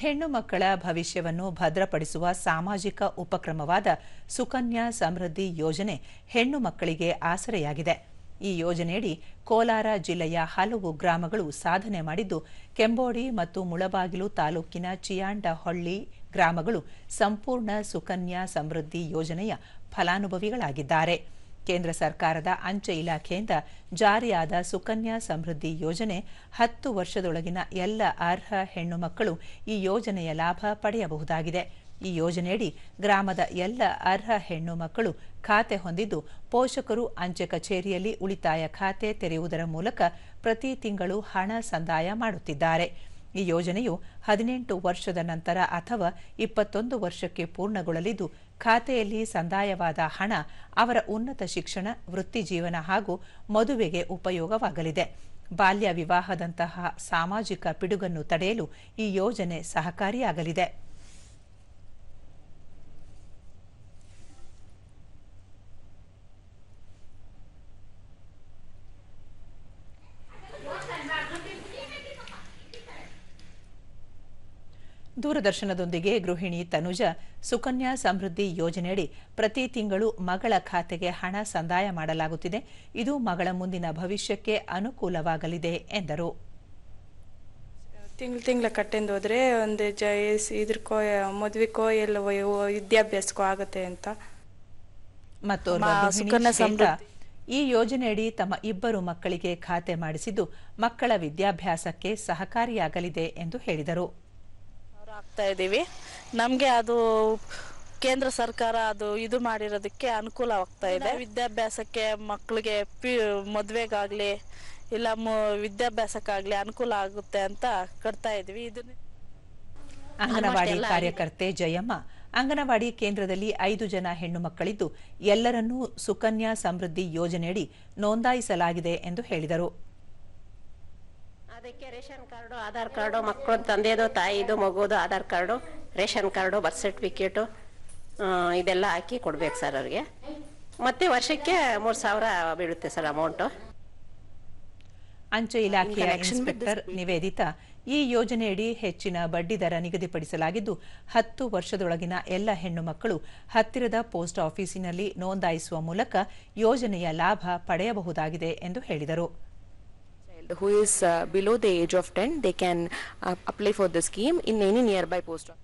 ಹೆಣ್ಣು ಮಕ್ಕಳ ಭವಿಷ್ಯವನ್ನು ಭದ್ರಪಡಿಸುವ ಸಾಮಾಜಿಕ ಉಪಕ್ರಮವಾದ ಸುಕನ್ಯಾ ಸಮೃದ್ಧಿ ಯೋಜನೆ ಹೆಣ್ಣು ಮಕ್ಕಳಿಗೆ ಆಸರೆಯಾಗಿದೆ. ಈ ಯೋಜನೆಯಡಿ ಕೋಲಾರ ಜಿಲ್ಲೆಯ ಹಲವು ಗ್ರಾಮಗಳು ಸಾಧನೆ ಮಾಡಿದ್ದು, ಕೆಂಬೋಡಿ ಮತ್ತು ಮುಳಬಾಗಿಲು ತಾಲೂಕಿನ ಚಿಯಾಂಡಹೊಳ್ಳಿ ಗ್ರಾಮಗಳು ಸಂಪೂರ್ಣ ಸುಕನ್ಯಾ ಸಮೃದ್ಧಿ ಯೋಜನೆಯ ಫಲಾನುಭವಿಗಳಾಗಿದ್ದಾರೆ. ಕೇಂದ್ರ ಸರ್ಕಾರದ ಅಂಚೆ ಇಲಾಖೆಯಿಂದ ಜಾರಿಯಾದ ಸುಕನ್ಯಾ ಸಮೃದ್ಧಿ ಯೋಜನೆ ಹತ್ತು ವರ್ಷದೊಳಗಿನ ಎಲ್ಲ ಅರ್ಹ ಹೆಣ್ಣು ಮಕ್ಕಳು ಈ ಯೋಜನೆಯ ಲಾಭ ಪಡೆಯಬಹುದಾಗಿದೆ. ಈ ಯೋಜನೆಯಡಿ ಗ್ರಾಮದ ಎಲ್ಲ ಅರ್ಹ ಹೆಣ್ಣು ಮಕ್ಕಳು ಖಾತೆ ಹೊಂದಿದ್ದು ಪೋಷಕರು ಅಂಚೆ ಕಚೇರಿಯಲ್ಲಿ ಉಳಿತಾಯ ಖಾತೆ ತೆರೆಯುವುದರ ಮೂಲಕ ಪ್ರತಿ ತಿಂಗಳು ಹಣ ಸಂದಾಯ ಮಾಡುತ್ತಿದ್ದಾರೆ. ಈ ಯೋಜನೆಯು ಹದಿನೆಂಟು ವರ್ಷದ ನಂತರ ಅಥವಾ ಇಪ್ಪತ್ತೊಂದು ವರ್ಷಕ್ಕೆ ಪೂರ್ಣಗೊಳ್ಳಲಿದ್ದು, ಖಾತೆಯಲ್ಲಿ ಸಂದಾಯವಾದ ಹಣ, ಅವರ ಉನ್ನತ ಶಿಕ್ಷಣ, ವೃತ್ತಿ ಜೀವನ ಹಾಗೂ ಮದುವೆಗೆ ಉಪಯೋಗವಾಗಲಿದೆ. ಬಾಲ್ಯ ವಿವಾಹದಂತಹ ಸಾಮಾಜಿಕ ಪಿಡುಗನ್ನು ತಡೆಯಲು ಈ ಯೋಜನೆ ಸಹಕಾರಿಯಾಗಲಿದೆ. ದೂರದರ್ಶನದೊಂದಿಗೆ ಗೃಹಿಣಿ ತನುಜ ಸುಕನ್ಯಾ ಸಮೃದ್ಧಿ ಯೋಜನೆಯಡಿ ಪ್ರತಿ ತಿಂಗಳು ಮಗಳ ಖಾತೆಗೆ ಹಣ ಸಂದಾಯ ಮಾಡಲಾಗುತ್ತಿದೆ. ಇದು ಮಗಳ ಮುಂದಿನ ಭವಿಷ್ಯಕ್ಕೆ ಅನುಕೂಲವಾಗಲಿದೆ ಎಂದರು. ತಿಂಗಳು ತಿಂಗಳ ಕಟ್ಟೆಂದು ಹೋದರೆ ಒಂದು ಜ ಇದ್ರಕೋ ಮದುವೆಗೋ ಎಲ್ಲ ವಿದ್ಯಾಭ್ಯಾಸಕ್ಕೋ ಆಗುತ್ತೆ ಅಂತ. ಮತ್ತು. ಈ ಯೋಜನೆಯಡಿ ತಮ್ಮ ಇಬ್ಬರು ಮಕ್ಕಳಿಗೆ ಖಾತೆ ಮಾಡಿಸಿದ್ದು ಮಕ್ಕಳ ವಿದ್ಯಾಭ್ಯಾಸಕ್ಕೆ ಸಹಕಾರಿಯಾಗಲಿದೆ ಎಂದು ಹೇಳಿದರು. ಆಗ್ತಾ ಇದ್ದೀವಿ ನಮಗೆ ಅದು ಕೇಂದ್ರ ಸರ್ಕಾರ ಅದು ಇದು ಮಾಡಿರೋದಕ್ಕೆ ಅನುಕೂಲವಾಗ್ತಾ ಇದೆ. ವಿದ್ಯಾಭ್ಯಾಸಕ್ಕೆ ಮಕ್ಕಳಿಗೆ ಪಿ ಮದುವೆಗಾಗಲಿ ಇಲ್ಲ ಮು ವಿದ್ಯಾಭ್ಯಾಸಕ್ಕಾಗಲಿ ಅನುಕೂಲ ಆಗುತ್ತೆ ಅಂತ ಕಟ್ತಾ ಇದ್ವಿ. ಇದನ್ನ ಅಂಗನವಾಡಿ ಕಾರ್ಯಕರ್ತೆ ಜಯಮ್ಮ ಅಂಗನವಾಡಿ ಕೇಂದ್ರದಲ್ಲಿ ಐದು ಜನ ಹೆಣ್ಣು ಮಕ್ಕಳಿದ್ದು ಎಲ್ಲರನ್ನೂ ಸುಕನ್ಯಾ ಸಮೃದ್ಧಿ ಯೋಜನೆಯಡಿ ನೋಂದಾಯಿಸಲಾಗಿದೆ ಎಂದು ಹೇಳಿದರು. ಅದಕ್ಕೆ ರೇಷನ್ ಕಾರ್ಡು ಆಧಾರ್ ಕಾರ್ಡು ಮಕ್ಕಳು ತಂದೆದು ತಾಯಿದು ಮಗುದು Aadhaar card ration card birth certificate ಇದೆಲ್ಲ ಹಾಕಿ ಕೊಡ್ಬೇಕು ಸರ್ ಅವ್ರಿಗೆ. ಮತ್ತೆ ವರ್ಷಕ್ಕೆ ಮೂರು ಸಾವಿರ ಬೀಳುತ್ತೆ ಸರ್ ಅಮೌಂಟು. ಅಂಚೆ ಇಲಾಖೆಯ ಇನ್ಸ್ಪೆಕ್ಟರ್ ನಿವೇದಿತಾ ಈ ಯೋಜನೆಯಡಿ ಹೆಚ್ಚಿನ ಬಡ್ಡಿದರ ನಿಗದಿಪಡಿಸಲಾಗಿದ್ದು ಹತ್ತು ವರ್ಷದೊಳಗಿನ ಎಲ್ಲ ಹೆಣ್ಣು ಮಕ್ಕಳು ಹತ್ತಿರದ ಪೋಸ್ಟ್ ಆಫೀಸಿನಲ್ಲಿ ನೋಂದಾಯಿಸುವ ಮೂಲಕ ಯೋಜನೆಯ ಲಾಭ ಪಡೆಯಬಹುದಾಗಿದೆ ಎಂದು ಹೇಳಿದರು. Child who is uh, below the age of 10 they can uh, apply for the scheme in any nearby post office